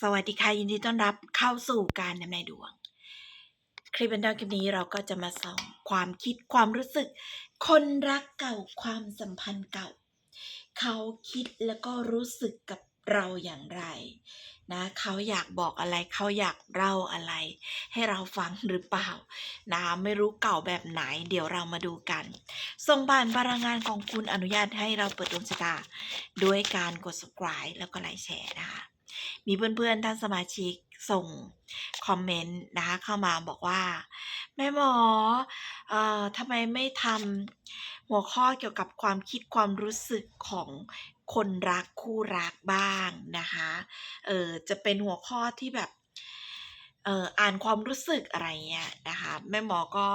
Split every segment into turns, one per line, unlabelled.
สวัสดีค่ะ ยินดีต้อนรับเข้าสู่การนำนายดวง คลิปบันเทิงคลิปนี้เราก็จะมาส่องความคิดความรู้สึก คนรักเก่าความสัมพันธ์เก่า เขาคิดแล้วก็รู้สึกกับเราอย่างไรนะเขาอยากบอกอะไรเขาอยากเล่าอะไร ให้เราฟังหรือเปล่านะไม่รู้เก่าแบบไหน เดี๋ยวเรามาดูกันส่งผ่านพลังงานของคุณอนุญาตให้เราเปิดดวงชะตาด้วยการกด subscribe แล้วก็ไลค์แชร์นะคะ มีเพื่อนๆท่านสมาชิกส่งคอมเมนต์นะคะเข้ามาบอกว่า แม่หมอเอ่อทำไมไม่ทำหัวข้อเกี่ยวกับความคิดความรู้สึกของคนรักคู่รักบ้างนะคะเออจะเป็นหัวข้อที่แบบเอ่ออ่านความรู้สึกอะไรเงี้ยนะคะแม่หมอก็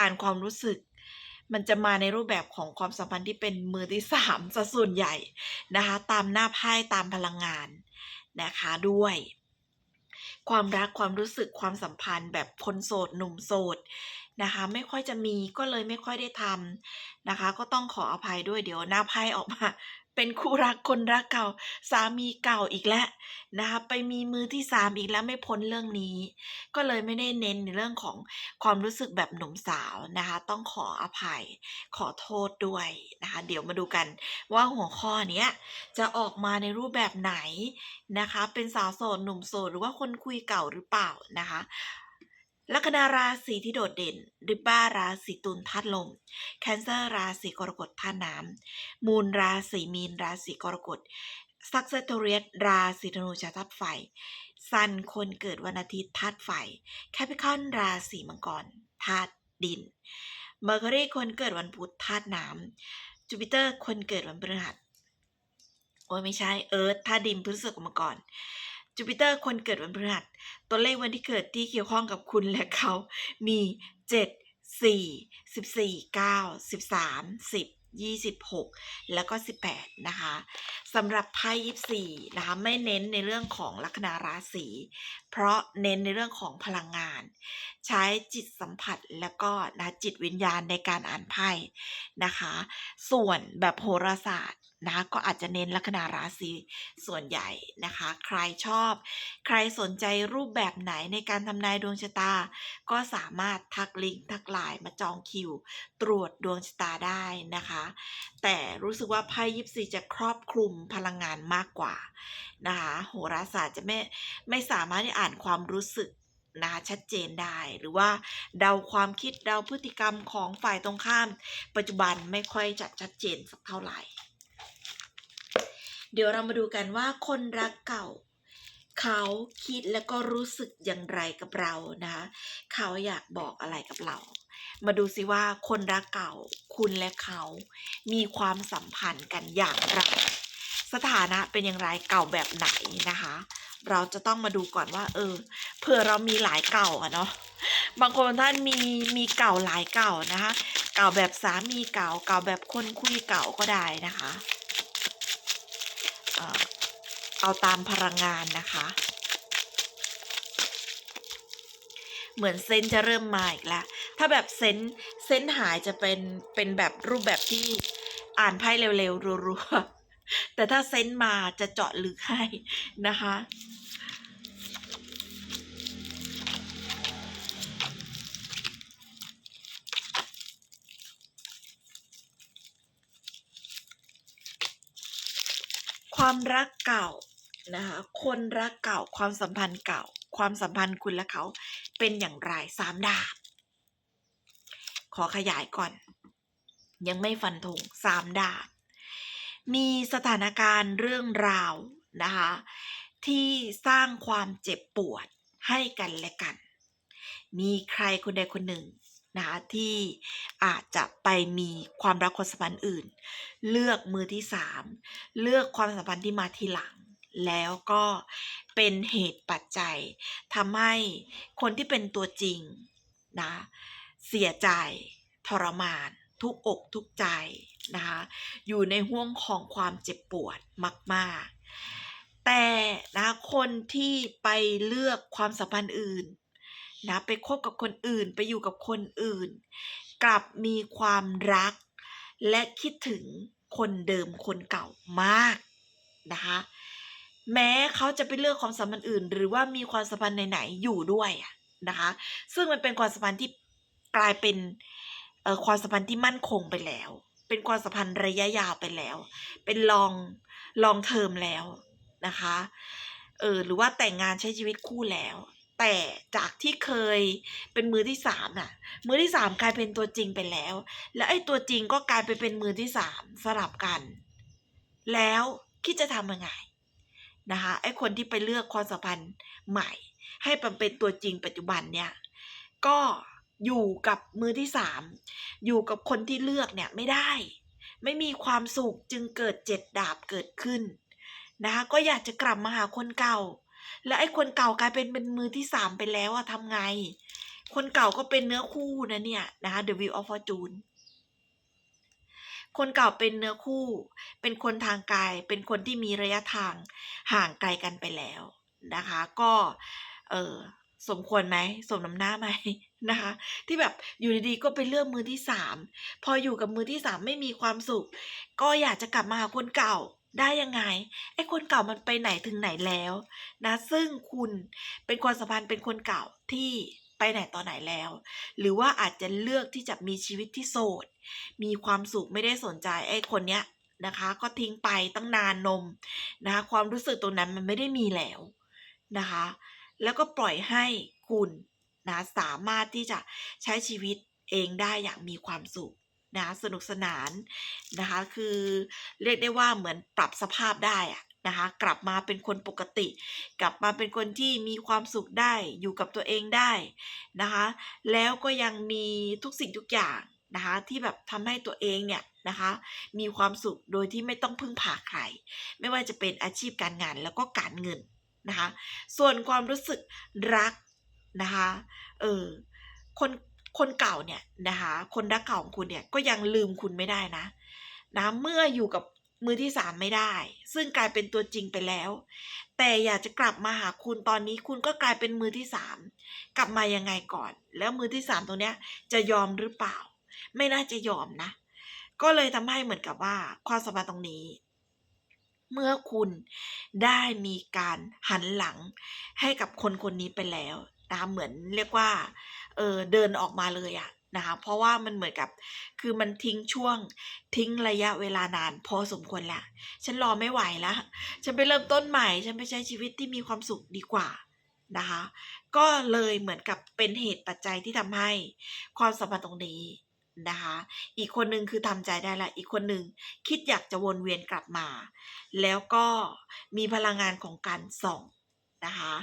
อ่านความรู้สึก มันจะมาในรูปแบบของความสัมพันธ์ที่เป็นมือที่สามซะส่วนใหญ่นะคะตามหน้าไพ่ตามพลังงาน นะคะด้วย ความรักความรู้สึกความสัมพันธ์แบบคนโสดหนุ่มโสดนะคะ ไม่ค่อยจะมีก็เลยไม่ค่อยได้ทำนะคะ ก็ต้องขออภัยด้วยเดี๋ยวหน้าไพ่ออกมา เป็นคู่รักคนรักเก่า สามีเก่าอีกแล้วนะคะไปมีมือที่สามอีกแล้วไม่พ้นเรื่องนี้ ก็เลยไม่ได้เน้นในเรื่องของความรู้สึกแบบหนุ่มสาวนะคะต้องขออภัยขอโทษด้วยนะคะเดี๋ยวมาดูกันว่าหัวข้อเนี้ยจะออกมาในรูปแบบไหนนะคะ เป็นสาวโสดหนุ่มโสดหรือว่าคนคุยเก่าหรือเปล่านะคะ ลัคนาราศีที่โดดเด่น ริบบ้าราศีตุลธาตุลม แคนเซอร์ราศีกรกฎธาตุน้ำ มูลราศีมีนราศีกรกฎซักเซตเรียสราศีธนูชาธาตุไฟ ซันคนเกิดวันอาทิตย์ธาตุไฟ แคปิคอนราศีมังกรธาตุดิน เมอร์คิวรีคนเกิดวันพุธธาตุน้ำ จูปิเตอร์คนเกิดวันพฤหัส โอ้ยไม่ใช่ เอิร์ธธาตุดินพฤษภมาก่อน จูปิเตอร์คนเกิดวันพฤหัส ตัวเลขวันที่เกิดที่เกี่ยวข้องกับคุณและเขา มี 7 4 14 9 13 10 26 แล้วก็ 18 นะคะสำหรับไพ่24 นะคะ ไม่เน้นในเรื่องของลัคนาราศี เพราะเน้นในเรื่องของพลังงาน ใช้จิตสัมผัสแล้วก็นะจิตวิญญาณในการอ่านไพ่นะคะ ส่วนแบบโหราศาสตร์ นะก็อาจจะเน้นลัคนาราศีส่วนใหญ่นะคะ ใครชอบ ใครสนใจรูปแบบไหนในการทำนายดวงชะตา ก็สามารถทักลิงก์ทักไลน์มาจองคิว ตรวจดวงชะตาได้นะคะ แต่รู้สึกว่าไพ่ยิปซีจะครอบคลุมพลังงานมากกว่านะคะโหราศาสตร์จะไม่ไม่สามารถที่อ่านความรู้สึกนะคะชัดเจนได้หรือว่าเดาความคิดเดาพฤติกรรมของฝ่ายตรงข้าม ปัจจุบันไม่ค่อยจะชัดเจนสักเท่าไหร่ เดี๋ยวเรามาดูกันว่าคนรักเก่า เขาคิดแล้วก็รู้สึกอย่างไรกับเรานะคะเขาอยากบอกอะไรกับเรา มาดูสิว่าคนรักเก่า คุณและเขา มีความสัมพันธ์กันอย่างไรสถานะเป็นอย่างไรเก่าแบบไหนนะคะ เราจะต้องมาดูก่อนว่า เออเผื่อเรามีหลายเก่าอะเนาะบางคนท่านมีมีเก่าหลายเก่านะคะ เก่าแบบสามีเก่า เก่าแบบคนคุยเก่าก็ได้นะคะ เอาตามพลังงานนะคะ เหมือนเซนจะเริ่มมาอีกแล้วถ้าแบบเซนเซนหายจะเป็นเป็นแบบรูปแบบที่อ่านไพ่เร็วๆรัวๆแต่ถ้าเซนมาจะเจาะลึกให้นะคะ ความรักเก่านะคะคนรักเก่าความสัมพันธ์เก่า ความสัมพันธ์คุณและเขาเป็นอย่างไรสามดาบ ขอขยายก่อน ยังไม่ฟันธงสามดาบ มีสถานการณ์เรื่องราวนะคะที่สร้างความเจ็บปวดให้กันและกัน มีใครคนใดคนหนึ่ง นะคะที่อาจจะไปมีความรักความสัมพันธ์อื่น เลือกมือที่สามเลือกความสัมพันธ์ที่มาทีหลัง แล้วก็เป็นเหตุปัจจัยทำให้คนที่เป็นตัวจริงนะเสียใจทรมาน ทุกอกทุกใจนะคะอยู่ในห่วงของความเจ็บปวดมาก ๆ แต่นะคนที่ไปเลือกความสัมพันธ์อื่น นะไปคบกับคนอื่นไปอยู่กับคนอื่น กลับมีความรัก และคิดถึงคนเดิมคนเก่ามากนะคะแม้เขาจะไปเลือกความสัมพันธ์อื่น หรือว่ามีความสัมพันธ์ไหนๆอยู่ด้วยนะคะซึ่งมันเป็นความสัมพันธ์ที่กลายเป็นเอ่อความสัมพันธ์ที่มั่นคงไปแล้ว เป็นความสัมพันธ์ระยะยาวไปแล้ว เป็นลองลองเทอมแล้วนะคะเออหรือว่าแต่งงานใช้ชีวิตคู่แล้ว แต่จากที่เคยเป็นมือที่สามน่ะ มือที่สามกลายเป็นตัวจริงไปแล้ว แล้วไอ้ตัวจริงก็กลายไปเป็นมือที่สามสลับกัน แล้วคิดจะทำยังไงนะคะไอ้คนที่ไปเลือกความสัมพันธ์ใหม่ ให้มันเป็นตัวจริงปัจจุบันเนี่ยก็อยู่กับมือที่สามอยู่กับคนที่เลือกเนี่ยไม่ได้ ไม่มีความสุขจึงเกิดเจ็ดดาบเกิดขึ้นนะคะก็อยากจะกลับมาหาคนเก่า แล้วไอ้คนเก่ากลายเป็นเป็นมือที่สามไปแล้วอะทำไง คนเก่าก็เป็นเนื้อคู่นะเนี่ยนะคะ The Wheel of Fortune คนเก่าเป็นเนื้อคู่ เป็นคนทางกายเป็นคนที่มีระยะทางห่างไกลกันไปแล้วนะคะ ก็ เออสมควรไหม สมน้ำหน้าไหมนะคะ ที่แบบอยู่ดีๆก็ไปเลือกมือที่สามพออยู่กับมือที่สามไม่มีความสุข ก็อยากจะกลับมาหาคนเก่า ได้ยังไงไอ้คนเก่ามันไปไหนถึงไหนแล้วนะซึ่งคุณเป็นความสัมพันธ์เป็นคนเก่าที่ไปไหนต่อไหนแล้ว หรือว่าอาจจะเลือกที่จะมีชีวิตที่โสด มีความสุขไม่ได้สนใจไอ้คนเนี้ยนะคะ ก็ทิ้งไปตั้งนานนมนะคะความรู้สึกตรงนั้นมันไม่ได้มีแล้วนะคะ แล้วก็ปล่อยให้คุณนะสามารถที่จะใช้ชีวิตเองได้อย่างมีความสุข นะสนุกสนานนะคะคือเรียกได้ว่าเหมือนปรับสภาพได้อะนะคะกลับมาเป็นคนปกติ กลับมาเป็นคนที่มีความสุขได้อยู่กับตัวเองได้นะคะแล้วก็ยังมีทุกสิ่งทุกอย่างนะคะที่แบบทำให้ตัวเองเนี่ยนะคะมีความสุขโดยที่ไม่ต้องพึ่งพาใคร ไม่ว่าจะเป็นอาชีพการงานแล้วก็การเงินนะคะส่วนความรู้สึกรักนะคะเออคน คนเก่าเนี่ยนะคะคนรักเก่าของคุณเนี่ยก็ยังลืมคุณไม่ได้นะนะเมื่ออยู่กับมือที่สามไม่ได้ ซึ่งกลายเป็นตัวจริงไปแล้ว แต่อยากจะกลับมาหาคุณตอนนี้คุณก็กลายเป็นมือที่สามกลับมายังไงก่อน แล้วมือที่สามตรงเนี้ยจะยอมหรือเปล่า ไม่น่าจะยอมนะ ก็เลยทำให้เหมือนกับว่าความสัมพันธ์ตรงนี้ เมื่อคุณได้มีการหันหลังให้กับคนคนนี้ไปแล้วนะคะเหมือนเรียกว่า เออเดินออกมาเลยอะนะคะเพราะว่ามันเหมือนกับคือมันทิ้งช่วงทิ้งระยะเวลานานพอสมควรละฉันรอไม่ไหวแล้วฉันไปเริ่มต้นใหม่ ฉันไปใช้ชีวิตที่มีความสุขดีกว่านะคะก็เลยเหมือนกับเป็นเหตุปัจจัยที่ทำให้ความสัมพันธ์ตรงนี้นะคะอีกคนนึงคือทำใจได้ละอีกคนนึงคิดอยากจะวนเวียนกลับมา แล้วก็มีพลังงานของการส่องนะคะ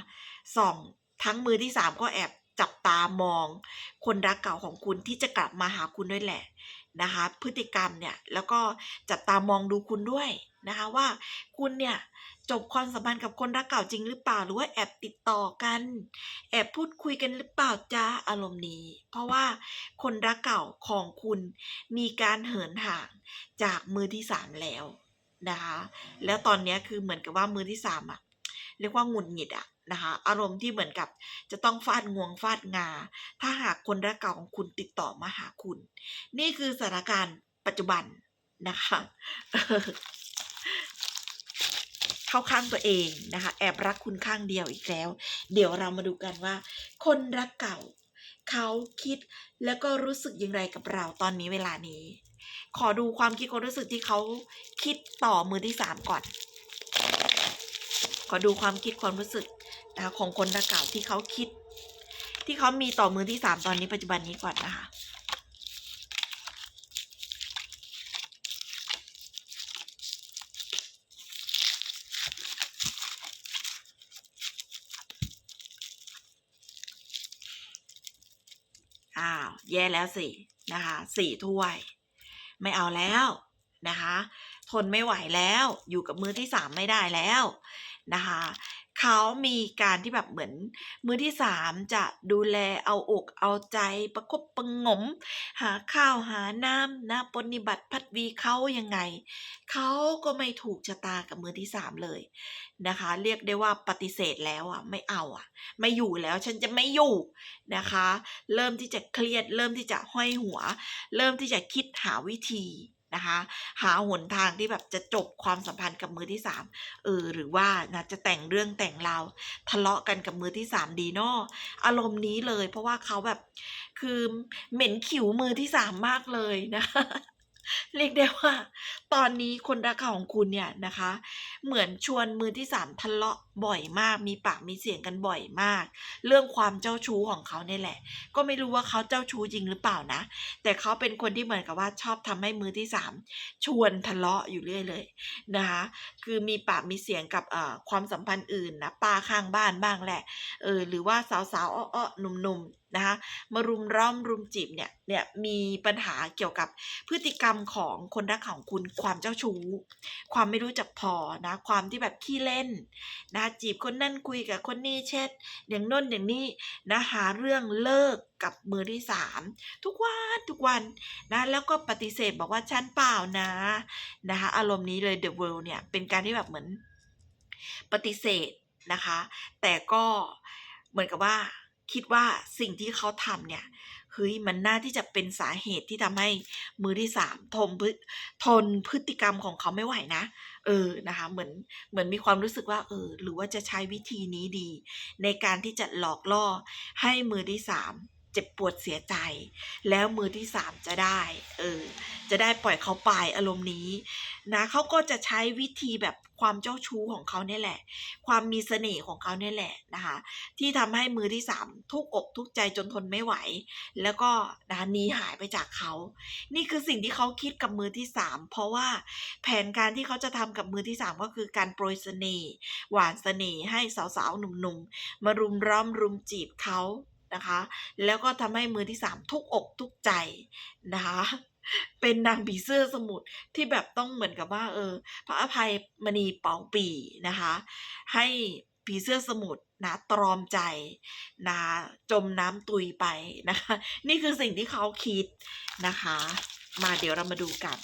ส่องทั้งมือที่สามก็แอบ จับตามอง คนรักเก่าของคุณที่จะกลับมาหาคุณด้วยแหละนะคะ พฤติกรรมเนี่ยแล้วก็จับตามองดูคุณด้วยนะคะว่าคุณเนี่ยจบความสัมพันธ์กับคนรักเก่าจริงหรือเปล่าหรือว่าแอบติดต่อกัน แอบพูดคุยกันหรือเปล่าจ้าอารมณ์นี้ เพราะว่าคนรักเก่าของคุณมีการเหินห่างจากมือที่สามแล้วนะคะแล้วตอนนี้คือเหมือนกับว่ามือที่สามอะเรียกว่าหงุดหงิดอะ นะคะอารมณ์ที่เหมือนกับจะต้องฟาดงวงฟาดงา ถ้าหากคนรักเก่าของคุณติดต่อมาหาคุณ นี่คือสถานการณ์ปัจจุบันนะคะเข้าข้างตัวเองนะคะ แอบรักคุณข้างเดียวอีกแล้ว เดี๋ยวเรามาดูกันว่า คนรักเก่า เขาคิดแล้วก็รู้สึกอย่างไรกับเราตอนนี้เวลานี้ ขอดูความคิดความรู้สึกที่เขาคิดต่อมือที่สามก่อน ขอดูความคิดความรู้สึก นะของคนรักเก่าที่เขาคิด ที่เขามีต่อมือที่สามตอนนี้ปัจจุบันนี้ก่อนนะคะอ้าวแย่แล้วสินะคะสี่ถ้วย ไม่เอาแล้วนะคะ ทนไม่ไหวแล้ว อยู่กับมือที่สามไม่ได้แล้วนะคะ เขามีการที่แบบเหมือน มือที่สามจะดูแลเอาอกเอาใจประคบประงม หาข้าวหาน้ำนะปฏิบัติพัดวีเขายังไง เขาก็ไม่ถูกชะตากับมือที่สามเลยนะคะ เรียกได้ว่าปฏิเสธแล้วอะไม่เอาอะ ไม่อยู่แล้วฉันจะไม่อยู่นะคะ เริ่มที่จะเครียด เริ่มที่จะห้อยหัว เริ่มที่จะคิดหาวิธี นะคะ หาหนทางที่แบบจะจบความสัมพันธ์กับมือที่สามเออหรือว่านะจะแต่งเรื่องแต่งราวทะเลาะกันกับมือที่สามดีนออารมณ์นี้เลย เพราะว่าเขาแบบคือเหม็นขิวมือที่สามมากเลยนะ เรียกได้ว่า ตอนนี้คนรักของคุณเนี่ยนะคะ เหมือนชวนมือที่สามทะเลาะบ่อยมาก มีปากมีเสียงกันบ่อยมาก เรื่องความเจ้าชู้ของเขาเนี่ยแหละ ก็ไม่รู้ว่าเขาเจ้าชู้จริงหรือเปล่านะ แต่เขาเป็นคนที่เหมือนกับว่าชอบทำให้มือที่สามชวนทะเลาะอยู่เรื่อยเลยนะคะ คือมีปากมีเสียงกับเอ่อความสัมพันธ์อื่นนะป้าข้างบ้านบ้างแหละ เออหรือว่าสาวๆอ้อๆหนุ่มๆ นะคะมารุมร้อมรุมจีบเนี่ยเนี่ยมีปัญหาเกี่ยวกับพฤติกรรมของคนรักของคุณความเจ้าชู้ ความไม่รู้จักพอนะความที่แบบขี้เล่นนะจีบคนนั่นคุยกับคนนี้เช็ดอย่างน้นอย่างนี้นะหาเรื่องเลิกกับมือที่สามทุกวันทุกวันนะแล้วก็ปฏิเสธบอกว่าฉันเปล่านะนะคะอารมณ์นี้เลย The World เนี่ยเป็นการที่แบบเหมือนปฏิเสธนะคะ แต่ก็เหมือนกับว่า คิดว่าสิ่งที่เขาทำเนี่ยเฮ้ยมันน่าที่จะเป็นสาเหตุที่ทำให้มือที่สามทนพฤทนพฤติกรรมของเขาไม่ไหวนะ เออนะคะเหมือนเหมือนมีความรู้สึกว่าเออหรือว่าจะใช้วิธีนี้ดี ในการที่จะหลอกล่อให้มือที่สาม เจ็บปวดเสียใจ แล้วมือที่สามจะได้เออจะได้ปล่อยเขาไปอารมณ์นี้นะเขาก็จะใช้วิธีแบบความเจ้าชู้ของเขาเนี่ยแหละ ความมีเสน่ห์ของเขาเนี่ยแหละนะคะที่ทำให้มือที่สามทุกอกทุกใจจนทนไม่ไหว แล้วก็นะหนีหายไปจากเขา นี่คือสิ่งที่เขาคิดกับมือที่สามเพราะว่าแผนการที่เขาจะทำกับมือที่สามก็คือการโปรยเสน่ห์หวานเสน่ห์ให้สาวๆหนุ่มๆมารุมร้อมรุมจีบเขา นะคะ แล้วก็ทำให้มือที่สามทุกอกทุกใจนะคะเป็นนางผีเสื้อสมุทรที่แบบต้องเหมือนกับว่า เออ พระอภัยมณีเป่าปีนะคะ ให้ผีเสื้อสมุทรนะตรอมใจนะจมน้ำตุยไปนะคะ นี่คือสิ่งที่เขาคิดนะคะ มาเดี๋ยวเรามาดูกัน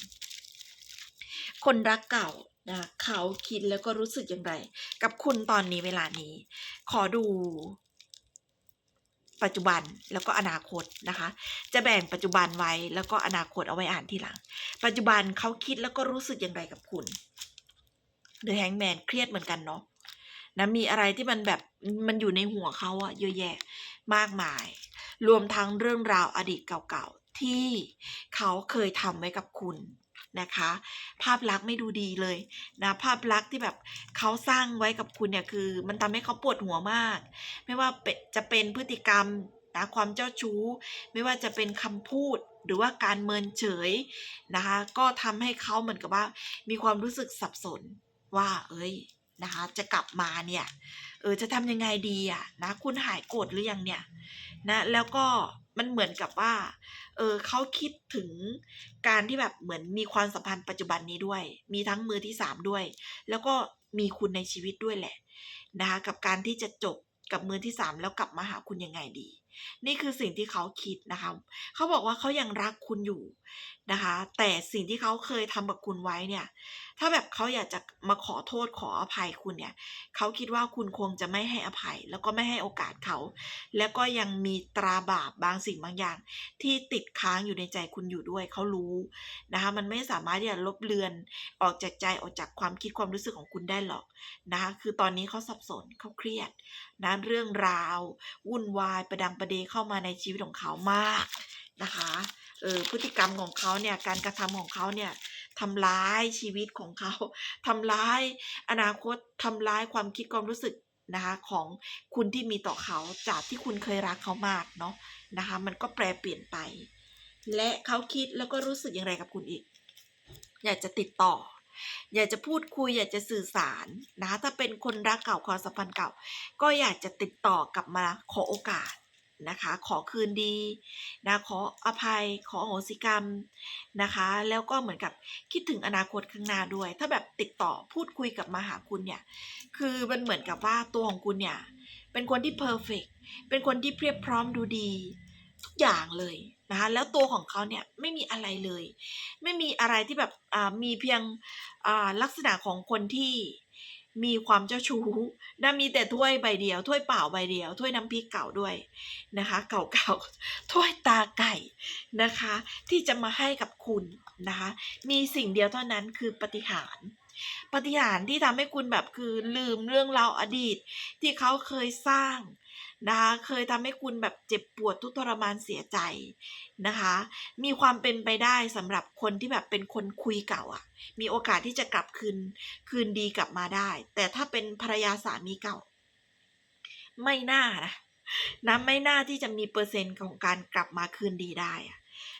คนรักเก่านะเขาคิดแล้วก็รู้สึกอย่างไร กับคุณตอนนี้เวลานี้ ขอดู ปัจจุบันแล้วก็อนาคตนะคะ จะแบ่งปัจจุบันไว้แล้วก็อนาคตเอาไว้อ่านทีหลัง ปัจจุบันเขาคิดแล้วก็รู้สึกอย่างไรกับคุณเดอะแฮงแมนเครียดเหมือนกันเนาะนะมีอะไรที่มันแบบมันอยู่ในหัวเขาอะเยอะแยะมากมาย รวมทั้งเรื่องราวอดีตเก่าๆที่เขาเคยทำไว้กับคุณ นะคะ ภาพลักษณ์ไม่ดูดีเลยนะภาพลักษณ์ที่แบบเขาสร้างไว้กับคุณเนี่ยคือ มันทำให้เขาปวดหัวมาก ไม่ว่าจะเป็นพฤติกรรมนะความเจ้าชู้ ไม่ว่าจะเป็นคำพูดหรือว่าการเมินเฉยนะคะ ก็ทำให้เขาเหมือนกับว่า มีความรู้สึกสับสนว่า เอ้ย นะคะ จะกลับมาเนี่ย เออจะทำยังไงดีอะนะคุณหายโกรธหรือยังเนี่ยนะแล้วก็มันเหมือนกับว่า เออเขาคิดถึงการที่แบบเหมือนมีความสัมพันธ์ปัจจุบันนี้ด้วย มีทั้งมือที่สามด้วย แล้วก็มีคุณในชีวิตด้วยแหละนะคะกับการที่จะจบกับมือที่สามแล้วกลับมาหาคุณยังไงดี นี่คือสิ่งที่เขาคิดนะคะเขาบอกว่าเขายังรักคุณอยู่ นะคะ แต่สิ่งที่เขาเคยทำกับคุณไว้เนี่ย ถ้าแบบเขาอยากจะมาขอโทษขออภัยคุณเนี่ย เขาคิดว่าคุณคงจะไม่ให้อภัย แล้วก็ไม่ให้โอกาสเขา แล้วก็ยังมีตราบาปบางสิ่งบางอย่าง ที่ติดค้างอยู่ในใจคุณอยู่ด้วย เขารู้นะคะ มันไม่สามารถที่จะลบเลือนออกจากใจออกจากความคิดความรู้สึกของคุณได้หรอกนะคะ คือตอนนี้เขาสับสนเขาเครียดนะเรื่องราว วุ่นวายประดังประเดเข้ามาในชีวิตของเขามากนะคะ เออพฤติกรรมของเขาเนี่ยการกระทำของเขาเนี่ยทำร้ายชีวิตของเขาทำร้ายอนาคตทำร้ายความคิดความรู้สึกนะคะของคุณที่มีต่อเขาจากที่คุณเคยรักเขามากเนาะนะคะมันก็แปรเปลี่ยนไป และเขาคิดแล้วก็รู้สึกอย่างไรกับคุณอีก อยากจะติดต่อ อยากจะพูดคุย อยากจะสื่อสารนะคะถ้าเป็นคนรักเก่าความสัมพันธ์เก่า ก็อยากจะติดต่อกลับมาขอโอกาส นะคะ ขอคืนดีนะขออภัยขออโหสิกรรมนะคะ แล้วก็เหมือนกับคิดถึงอนาคตข้างหน้าด้วย ถ้าแบบติดต่อพูดคุยกับมาหาคุณเนี่ย คือมันเหมือนกับว่าตัวของคุณเนี่ย เป็นคนที่เพอร์เฟกเป็นคนที่เพียบพร้อมดูดีทุกอย่างเลยนะคะแล้วตัวของเขาเนี่ยไม่มีอะไรเลย ไม่มีอะไรที่แบบมีเพียงลักษณะของคนที่ มีความเจ้าชู้นะมีแต่ถ้วยใบเดียวถ้วยเปล่าใบเดียวถ้วยน้ำพริกเก่าด้วยนะคะ เก่าๆถ้วยตาไก่นะคะ ที่จะมาให้กับคุณนะคะ มีสิ่งเดียวเท่านั้นคือปฏิหารย์ปฏิหารย์ที่ทำให้คุณแบบคือลืมเรื่องราวอดีต ที่เขาเคยสร้าง นะคะเคยทำให้คุณแบบเจ็บปวดทุกทรมานเสียใจนะคะ มีความเป็นไปได้สำหรับคนที่แบบเป็นคนคุยเก่าอะ มีโอกาสที่จะกลับคืนคืนดีกลับมาได้ แต่ถ้าเป็นภรรยาสามีเก่า ไม่น่านะนะไม่น่าที่จะมีเปอร์เซ็นต์ของการกลับมาคืนดีได้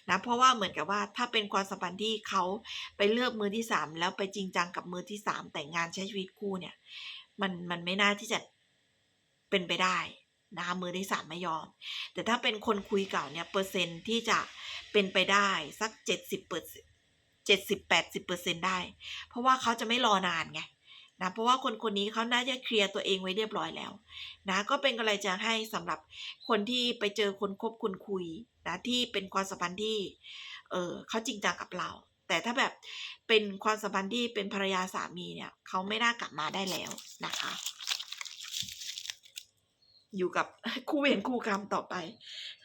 นะเพราะว่าเหมือนกับว่าถ้าเป็นความสัมพันธ์ที่เขาไปเลือกมือที่สามแล้วไปจริงจังกับมือที่สามแต่งงานใช้ชีวิตคู่เนี่ย มันมันไม่น่าที่จะเป็นไปได้ นะคะมือที่สามไม่ยอม แต่ถ้าเป็นคนคุยเก่าเนี่ยเปอร์เซ็นต์ที่จะเป็นไปได้สักเจ็ดสิบเปอร์เจ็ดสิบแปดสิบเปอร์เซ็นได้ เพราะว่าเขาจะไม่รอนานไงนะเพราะว่าคนคนนี้เขาน่าจะเคลียร์ตัวเองไว้เรียบร้อยแล้วนะก็เป็นกำลังใจให้สำหรับคนที่ไปเจอคนคบคนคุยนะที่เป็นความสัมพันธ์ที่เออเขาจริงจังกับเรา แต่ถ้าแบบเป็นความสัมพันธ์ที่เป็นภรรยาสามีเนี่ยเขาไม่น่ากลับมาได้แล้วนะคะ อยู่กับคู่เวรคู่กรรมต่อไป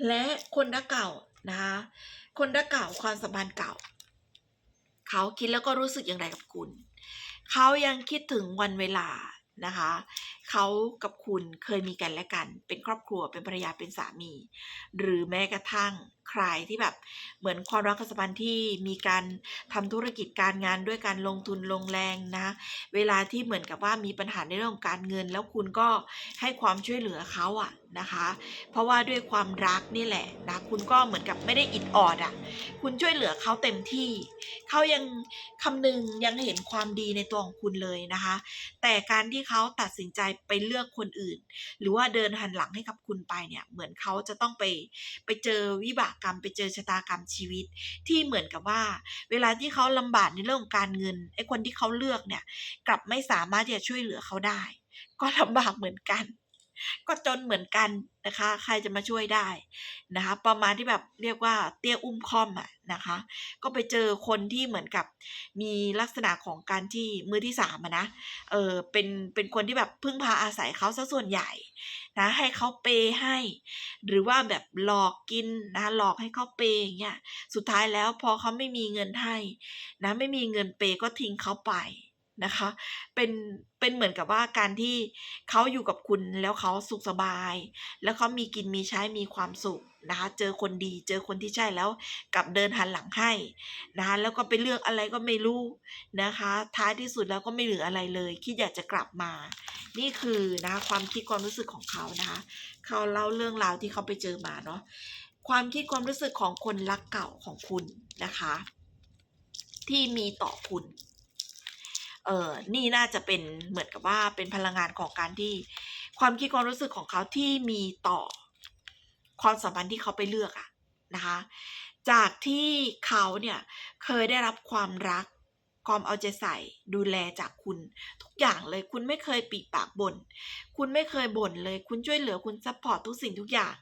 และคนดักเก่านะคะคนดักเก่าความสัมพันธ์เก่า เขาคิดแล้วก็รู้สึกอย่างไรกับคุณ เขายังคิดถึงวันเวลานะคะเขากับคุณเคยมีกันและกัน เป็นครอบครัวเป็นภรรยาเป็นสามี หรือแม้กระทั่งใครที่แบบเหมือนความรักความสัมพันธ์ที่มีการทำธุรกิจการงานด้วยการลงทุนลงแรงนะเวลาที่เหมือนกับว่ามีปัญหาในเรื่องของการเงิน แล้วคุณก็ให้ความช่วยเหลือเขาอะนะคะ เพราะว่าด้วยความรักนี่แหละนะคุณก็เหมือนกับไม่ได้อิดออดอะคุณช่วยเหลือเขาเต็มที่เขายังคำนึงยังเห็นความดีในตัวของคุณเลยนะคะ แต่การที่เขาตัดสินใจไปเลือกคนอื่น หรือว่าเดินหันหลังให้กับคุณไปเนี่ยเหมือนเขาจะต้องไปไปเจอวิบากกรรม ไปเจอชะตากรรมชีวิต ที่เหมือนกับว่า เวลาที่เขาลำบากในเรื่องของการเงินไอ้คนที่เขาเลือกเนี่ยกลับไม่สามารถที่จะช่วยเหลือเขาได้ ก็ลำบากเหมือนกัน ก็จนเหมือนกันนะคะ ใครจะมาช่วยได้นะคะ ประมาณที่แบบเรียกว่าเตี้ยอุ้มคอมอะนะคะ ก็ไปเจอคนที่เหมือนกับมีลักษณะของการที่มือที่สามอะนะเออเป็นเป็นคนที่แบบพึ่งพาอาศัยเขาซะส่วนใหญ่นะให้เขาเปย์ให้ หรือว่าแบบหลอกกินนะหลอกให้เขาเปย์อย่างเงี้ยสุดท้ายแล้วพอเขาไม่มีเงินให้นะไม่มีเงินเปย์ก็ทิ้งเขาไป นะคะ เป็น เป็นเหมือนกับว่าการที่เขาอยู่กับคุณแล้วเขาสุขสบาย แล้วเขามีกินมีใช้มีความสุขนะคะ เจอคนดี เจอคนที่ใช่แล้วกลับเดินหันหลังให้นะคะแล้วก็ไปเลือกอะไรก็ไม่รู้นะคะ ท้ายที่สุดแล้วก็ไม่เหลืออะไรเลย คิดอยากจะกลับมา นี่คือนะคะความคิดความรู้สึกของเขานะคะเขาเล่าเรื่องราวที่เขาไปเจอมาเนาะ ความคิดความรู้สึกของคนรักเก่าของคุณนะคะ ที่มีต่อคุณ เออนี่น่าจะเป็นเหมือนกับว่าเป็นพลังงานของการที่ความคิดความรู้สึกของเขาที่มีต่อความสัมพันธ์ที่เขาไปเลือกอะนะคะ จากที่เขาเนี่ยเคยได้รับความรักความเอาใจใส่ดูแลจากคุณ ทุกอย่างเลยคุณไม่เคยปีปากบน่นคุณไม่เคยบ่นเลย คุณช่วยเหลือคุณซัพพอร์ตทุกสิ่งทุกอย่าง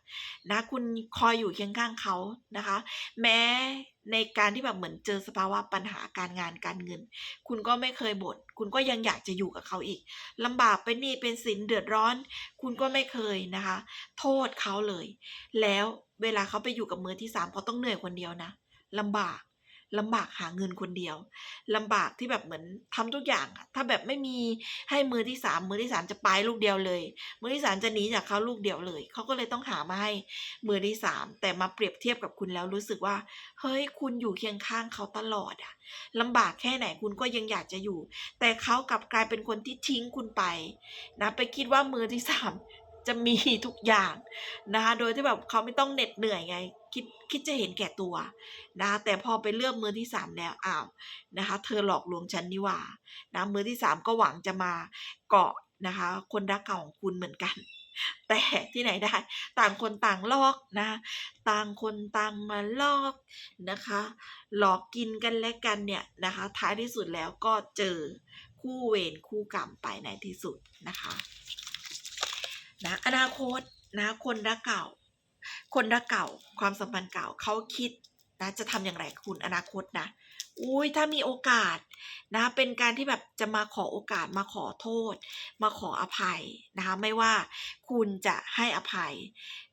นะคุณคอยอยู่เคียงข้างเขานะคะ แม้ ในการที่แบบเหมือนเจอสภาวะปัญหาการงานการเงิน คุณก็ไม่เคยบน่นคุณก็ยังอยากจะอยู่กับเขาอีกลำบากเป็นหนี้เป็นสินเดือดร้อน คุณก็ไม่เคยนะคะ โทษเขาเลย แล้วเวลาเขาไปอยู่กับมือที่สามเขาต้องเหนื่อยคนเดียวนะลำบาก ลำบากหาเงินคนเดียวลำบากที่แบบเหมือนทำทุกอย่างถ้าแบบไม่มีให้มือที่สามมือที่สามจะไปลูกเดียวเลย มือที่สามจะหนีจากเขาลูกเดียวเลยเขาก็เลยต้องหามาให้มือที่สามแต่มาเปรียบเทียบกับคุณแล้วรู้สึกว่า เฮ้ยคุณอยู่เคียงข้างเขาตลอดอะลำบากแค่ไหนคุณก็ยังอยากจะอยู่ แต่เขากลับกลายเป็นคนที่ทิ้งคุณไปนะไปคิดว่ามือที่สาม จะมีทุกอย่างนะคะโดยที่แบบเขาไม่ต้องเหน็ดเหนื่อยไง คิดคิดจะเห็นแก่ตัวนะคะแต่พอไปเลือกมือที่สามแล้วอ้าวนะคะเธอหลอกลวงฉันนี่ว่านะมือที่สามก็หวังจะมาเกาะนะคะคนรักเก่าของคุณเหมือนกันแต่ที่ไหนได้ ต่างคนต่างลอกนะ ต่างคนต่างมาลอกนะคะ หลอกกินกันและกันเนี่ยนะคะ ท้ายที่สุดแล้วก็เจอคู่เวรคู่กรรมไปในที่สุดนะคะ นะอนาคตนะคนรักเก่า คนรักเก่า ความสัมพันธ์เก่าเขาคิดนะจะทำอย่างไรคุณอนาคตนะอุ้ยถ้ามีโอกาสนะเป็นการที่แบบจะมาขอโอกาสมาขอโทษ มาขออภัยนะคะไม่ว่าคุณจะให้อภัย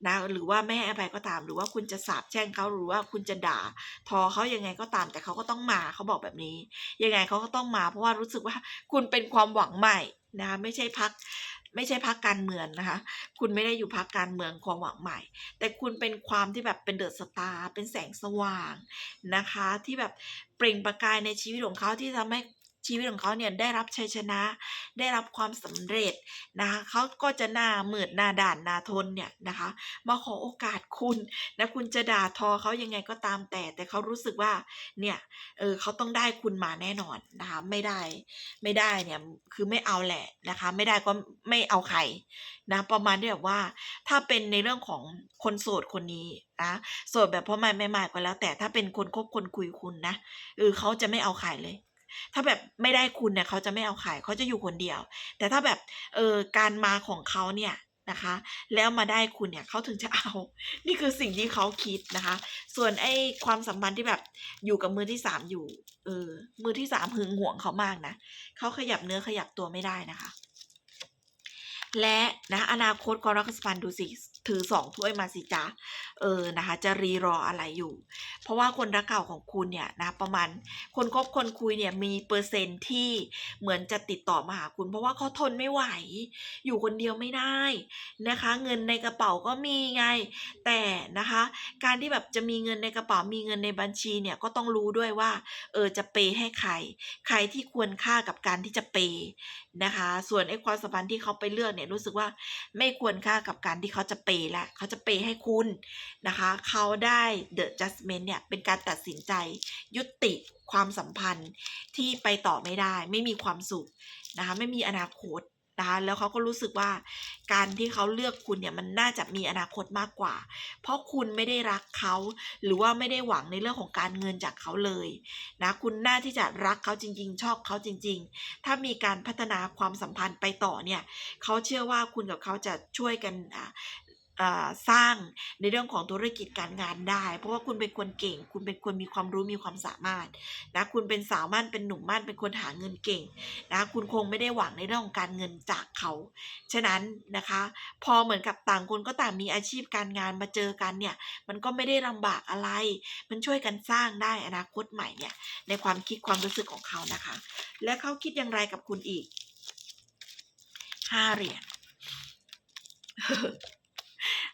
นะหรือว่าไม่ให้อภัยก็ตาม หรือว่าคุณจะสาบแช่งเขาหรือว่าคุณจะด่า ทอเขายังไงก็ตาม แต่เขาก็ต้องมาเขาบอกแบบนี้ ยังไงเขาก็ต้องมา เพราะว่ารู้สึกว่าคุณเป็นความหวังใหม่นะคะไม่ใช่พัก ไม่ใช่พักการเมืองนะคะ คุณไม่ได้อยู่พักการเมืองความหวังใหม่ แต่คุณเป็นความที่แบบเป็นเดอะสตาร์เป็นแสงสว่างนะคะ ที่แบบเปล่งประกายในชีวิตของเขาที่ทำให้ ชีวิตของเขาเนี่ยได้รับชัยชนะ ได้รับความสำเร็จนะคะเขาก็จะหน้ามืดหน้าด่านหน้าทนเนี่ยนะคะมาขอโอกาสคุณนะคุณจะด่าทอเขายังไงก็ตามแต่ แต่เขารู้สึกว่าเนี่ยเออเขาต้องได้คุณมาแน่นอนนะคะไม่ได้ไม่ได้เนี่ยคือไม่เอาแหละนะคะไม่ได้ก็ไม่เอาใครนะประมาณที่แบบว่าถ้าเป็นในเรื่องของคนโสดคนนี้นะโสดแบบพ่อแม่แม่หมายก็แล้ว แต่ถ้าเป็นคนคบคนคุยคุณนะเออเขาจะไม่เอาใครเลย ถ้าแบบไม่ได้คุณเนี่ยเขาจะไม่เอาใครเขาจะอยู่คนเดียว แต่ถ้าแบบเออการมาของเขาเนี่ยนะคะ แล้วมาได้คุณเนี่ยเขาถึงจะเอา นี่คือสิ่งที่เขาคิดนะคะ ส่วนไอ้ความสัมพันธ์ที่แบบอยู่กับมือที่สามอยู่เออมือที่สามหึงหวงเขามากนะเขาขยับเนื้อขยับตัวไม่ได้นะคะ และนะอนาคตกรกสปันดูสิ ถือสองถ้วยมาสิจ๊ะเออนะคะ จะรีรออะไรอยู่ เพราะว่าคนรักเก่าของคุณเนี่ยนะประมาณคนคบคนคุยเนี่ยมีเปอร์เซ็นต์ที่เหมือนจะติดต่อมาหาคุณ เพราะว่าเขาทนไม่ไหว อยู่คนเดียวไม่ได้นะคะ เงินในกระเป๋าก็มีไง แต่นะคะ การที่แบบจะมีเงินในกระเป๋ามีเงินในบัญชีเนี่ยก็ต้องรู้ด้วยว่าเออจะเปย์ให้ใคร ใครที่ควรค่ากับการที่จะเปย์นะคะ ส่วนไอ้ความสัมพันธ์ที่เขาไปเลือกเนี่ยรู้สึกว่าไม่ควรค่ากับการที่เขาจะเปย์ละเขาจะเปย์ให้คุณนะคะเขาได้ the judgment เนี่ยเป็นการตัดสินใจ ยุติความสัมพันธ์ที่ไปต่อไม่ได้ ไม่มีความสุขนะคะไม่มีอนาคตนะคะแล้วเขาก็รู้สึกว่าการที่เขาเลือกคุณเนี่ยมันน่าจะมีอนาคตมากกว่า เพราะคุณไม่ได้รักเขาหรือว่าไม่ได้หวังในเรื่องของการเงินจากเขาเลยนะคุณน่าที่จะรักเขาจริง ๆ ชอบเขาจริง ๆ ถ้ามีการพัฒนาความสัมพันธ์ไปต่อเนี่ยเขาเชื่อว่าคุณกับเขาจะช่วยกัน สร้างในเรื่องของธุรกิจการงานได้ เพราะว่าคุณเป็นคนเก่ง คุณเป็นคนมีความรู้มีความสามารถนะคุณเป็นสาวมั่นเป็นหนุ่มมั่นเป็นคนหาเงินเก่งนะคุณคงไม่ได้หวังในเรื่องของการเงินจากเขาฉะนั้นนะคะ พอเหมือนกับต่างคนก็ต่างมีอาชีพการงานมาเจอกันเนี่ยมันก็ไม่ได้ลำบากอะไร มันช่วยกันสร้างได้อนาคตใหม่เนี่ยในความคิดความรู้สึกของเขานะคะ และเขาคิดอย่างไรกับคุณอีกห้าเหรียญ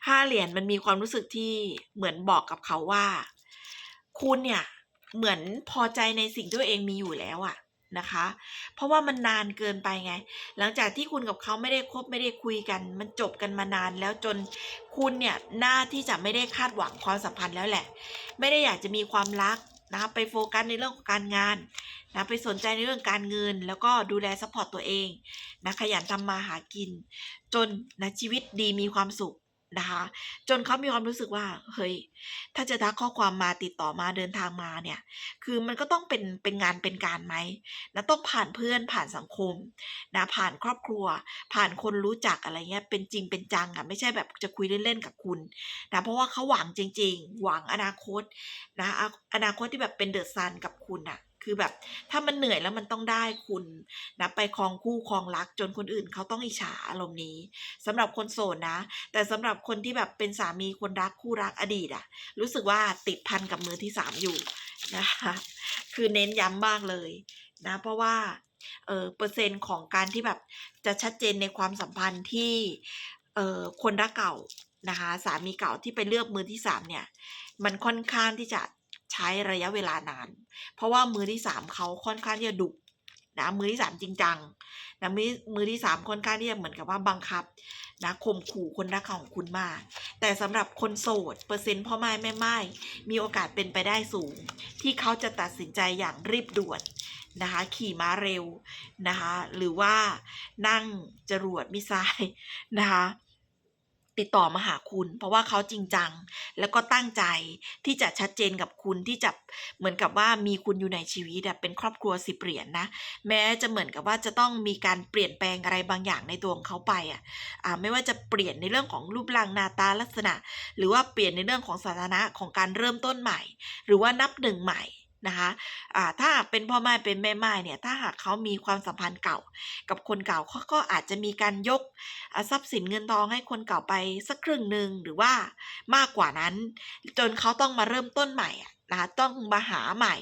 ห้าเหรียญมันมีความรู้สึกที่เหมือนบอกกับเขาว่า คุณเนี่ยเหมือนพอใจในสิ่งที่ตัวเองมีอยู่แล้วอะนะคะ เพราะว่ามันนานเกินไปไง หลังจากที่คุณกับเขาไม่ได้คบไม่ได้คุยกัน มันจบกันมานานแล้วจนคุณเนี่ยหน่าที่จะไม่ได้คาดหวังความสัมพันธ์แล้วแหละ ไม่ได้อยากจะมีความรักนะคะไปโฟกัสในเรื่องของการงานนะไปสนใจในเรื่องการเงิน แล้วก็ดูแลซัพพอร์ตตัวเองนะขยันทำมาหากิน จนนะชีวิตดีมีความสุข นะคะจนเขามีความรู้สึกว่าเฮ้ยถ้าจะทักข้อความมาติดต่อมาเดินทางมาเนี่ย คือมันก็ต้องเป็นเป็นงานเป็นการไหมนะต้องผ่านเพื่อนผ่านสังคมนะผ่านครอบครัว ผ่านคนรู้จักอะไรเงี้ยเป็นจริงเป็นจังอะไม่ใช่แบบจะคุยเล่นๆกับคุณนะเพราะว่าเขาหวังจริง ๆ หวังอนาคตนะอนาคตที่แบบเป็นเดอะซันกับคุณอะ คือแบบ ถ้ามันเหนื่อยแล้วมันต้องได้คุณนะไปครองคู่ครองรัก จนคนอื่นเขาต้องอิจฉาอารมณ์นี้สำหรับคนโสดนะ แต่สำหรับคนที่แบบเป็นสามีคนรักคู่รักอดีตอะรู้สึกว่าติดพันกับมือที่สามอยู่นะคะคือเน้นย้ำมากเลยนะเพราะว่าเออเปอร์เซ็นต์ของการที่แบบจะชัดเจนในความสัมพันธ์ที่เออคนรักเก่านะคะสามีเก่าที่ไปเลือกมือที่สามเนี่ย มันค่อนข้างที่จะ ใช้ระยะเวลานาน เพราะว่ามือที่สามเขาค่อนข้างที่จะดุนะมือที่สามจริงจังนะมือมือที่สามค่อนข้างที่จะเหมือนกับว่าบังคับนะข่มขู่คนรักของคุณมาก แต่สำหรับคนโสด เปอร์เซ็นต์พ่อไม้แม่ไม้มีโอกาสเป็นไปได้สูง ที่เขาจะตัดสินใจอย่างรีบด่วนนะคะขี่ม้าเร็วนะคะหรือว่านั่งจรวดมิสไซล์นะคะ ติดต่อมาหาคุณ เพราะว่าเขาจริงจัง แล้วก็ตั้งใจที่จะชัดเจนกับคุณที่จะเหมือนกับว่ามีคุณอยู่ในชีวิตเป็นครอบครัวสิบเหรียญนนะ แม้จะเหมือนกับว่าจะต้องมีการเปลี่ยนแปลงอะไรบางอย่างในตัวของเขาไปอะอ่าไม่ว่าจะเปลี่ยนในเรื่องของรูปร่างหน้าตาลักษณะ หรือว่าเปลี่ยนในเรื่องของสถานะของการเริ่มต้นใหม่ หรือว่านับหนึ่งใหม่ นะคะะถ้าเป็นพ่อไม้เป็นแม่ไม้เนี่ยถ้าหากเขามีความสัมพันธ์เก่า กับคนเก่าเขาก็อาจจะมีการยกทรัพย์สินเงินทองให้คนเก่าไปสักครึ่งหนึ่งหรือว่ามากกว่านั้น จนเขาต้องมาเริ่มต้นใหม่นะคะต้องมาหาใหม่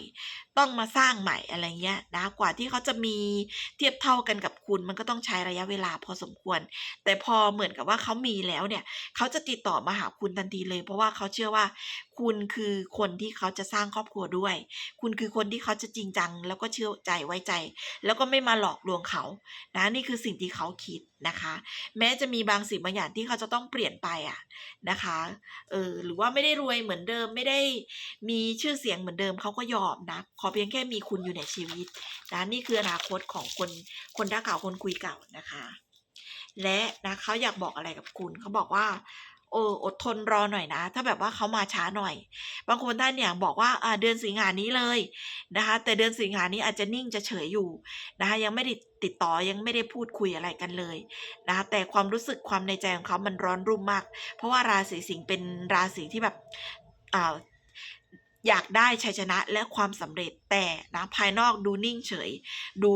ต้องมาสร้างใหม่อะไรเงี้ยนะกว่าที่เขาจะมีเทียบเท่ากันกับคุณ มันก็ต้องใช้ระยะเวลาพอสมควร แต่พอเหมือนกับว่าเขามีแล้วเนี่ยเขาจะติดต่อมาหาคุณทันทีเลย เพราะว่าเขาเชื่อว่า คุณคือคนที่เขาจะสร้างครอบครัวด้วย คุณคือคนที่เขาจะจริงจัง แล้วก็เชื่อใจไว้ใจ แล้วก็ไม่มาหลอกลวงเขานะนี่คือสิ่งที่เขาคิดนะคะ แม้จะมีบางสิ่งบางอย่างที่เขาจะต้องเปลี่ยนไปอะนะคะเออหรือว่าไม่ได้รวยเหมือนเดิมไม่ได้มีชื่อเสียงเหมือนเดิมเขาก็ยอมนะขอเพียงแค่มีคุณอยู่ในชีวิตนะนี่คืออนาคตของคนคนรักเก่าคนคุยเก่านะคะ และนะเขาอยากบอกอะไรกับคุณเขาบอกว่าเอออดทนรอหน่อยนะ ถ้าแบบว่าเขามาช้าหน่อย บางคนท่านเนี่ยบอกว่าอ่าเดือนสิงหานี้เลยนะคะ แต่เดือนสิงหานี้อาจจะนิ่งจะเฉยอยู่นะคะยังไม่ได้ติดต่อยังไม่ได้พูดคุยอะไรกันเลยนะคะแต่ความรู้สึกความในใจของเขามันร้อนรุ่มมาก เพราะว่าราศีสิงห์เป็นราศีที่แบบอ่า อยากได้ชัยชนะและความสำเร็จแต่นะภายนอกดูนิ่งเฉย ดู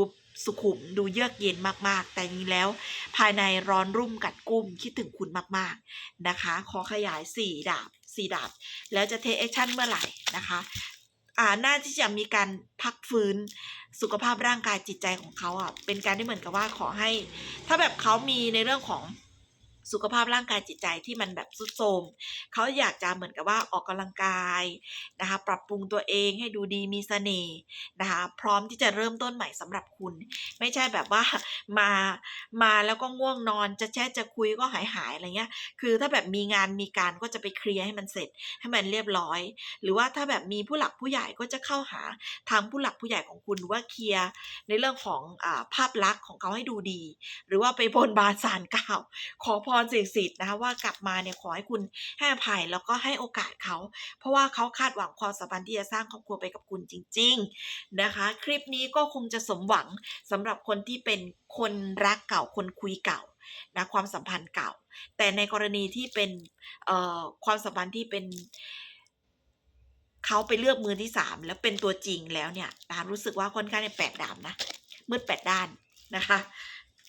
สุขุมดูเยือกเย็นมากๆ แต่จริงๆแล้ว ภายในร้อนรุ่มกัดกุ้มคิดถึงคุณมากๆนะคะ ขอขยาย 4 ดาบ 4 ดาบ แล้วจะเทคแอคชั่นเมื่อไหร่นะคะอ่าน่าที่จะมีการพักฟื้นสุขภาพร่างกายจิตใจของเขาอะเป็นการที่เหมือนกับว่าขอให้ ถ้าแบบเขามีในเรื่องของ สุขภาพร่างกายจิตใจที่มันแบบทรุดโทมเขาอยากจะเหมือนกับว่าออกกำลังกายนะคะปรับปรุงตัวเองให้ดูดีมีเสน่ห์นะคะพร้อมที่จะเริ่มต้นใหม่สำหรับคุณ ไม่ใช่แบบว่ามามาแล้วก็ง่วงนอนจะแชทจะคุยก็หายหายอะไรเงี้ยคือถ้าแบบมีงานมีการก็จะไปเคลียร์ให้มันเสร็จให้มันเรียบร้อย หรือว่าถ้าแบบมีผู้หลักผู้ใหญ่ก็จะเข้าหาทางผู้หลักผู้ใหญ่ของคุณว่าเคลียร์ในเรื่องของอภาพลักษณ์ของเขาให้ดูดี หรือว่าไปบนบานสารกล่าวขอพรสิ่งศักดิ์สิทธิ์นะคะว่ากลับมาเนี่ยขอให้คุณให้อภัยแล้วก็ให้โอกาสเขา เพราะว่าเขาคาดหวังความสัมพันธ์ที่จะสร้างครอบครัวไปกับคุณจริง ๆนะคะ คลิปนี้ก็คงจะสมหวังสำหรับคนที่เป็นคนรักเก่าคนคุยเก่านะความสัมพันธ์เก่า แต่ในกรณีที่เป็นเอ่อความสัมพันธ์ที่เป็นเขาไปเลือกมือที่สามแล้วเป็นตัวจริงแล้วเนี่ยนะรู้สึกว่าค่อนข้างแปดดามนะมืดแปดด้านนะคะ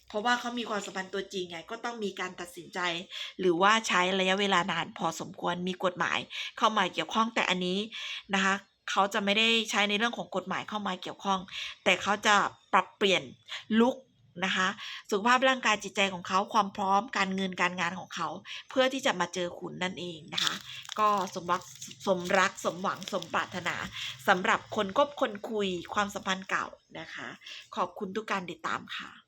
เพราะว่าเขามีความสัมพันธ์ตัวจริงไงก็ต้องมีการตัดสินใจ หรือว่าใช้ระยะเวลานานพอสมควรมีกฎหมายเข้ามาเกี่ยวข้องแต่อันนี้นะคะเขาจะไม่ได้ใช้ในเรื่องของกฎหมายเข้ามาเกี่ยวข้อง แต่เขาจะปรับเปลี่ยนลุกนะคะสุขภาพร่างกายจิตใจของเขาความพร้อมการเงินการงานของเขา เพื่อที่จะมาเจอคุณนั่นเองนะคะ ก็สมรักสมรักสมหวังสมปรารถนาสำหรับคนคบคนคุยความสัมพันธ์เก่านะคะ ขอบคุณทุกการติดตามค่ะ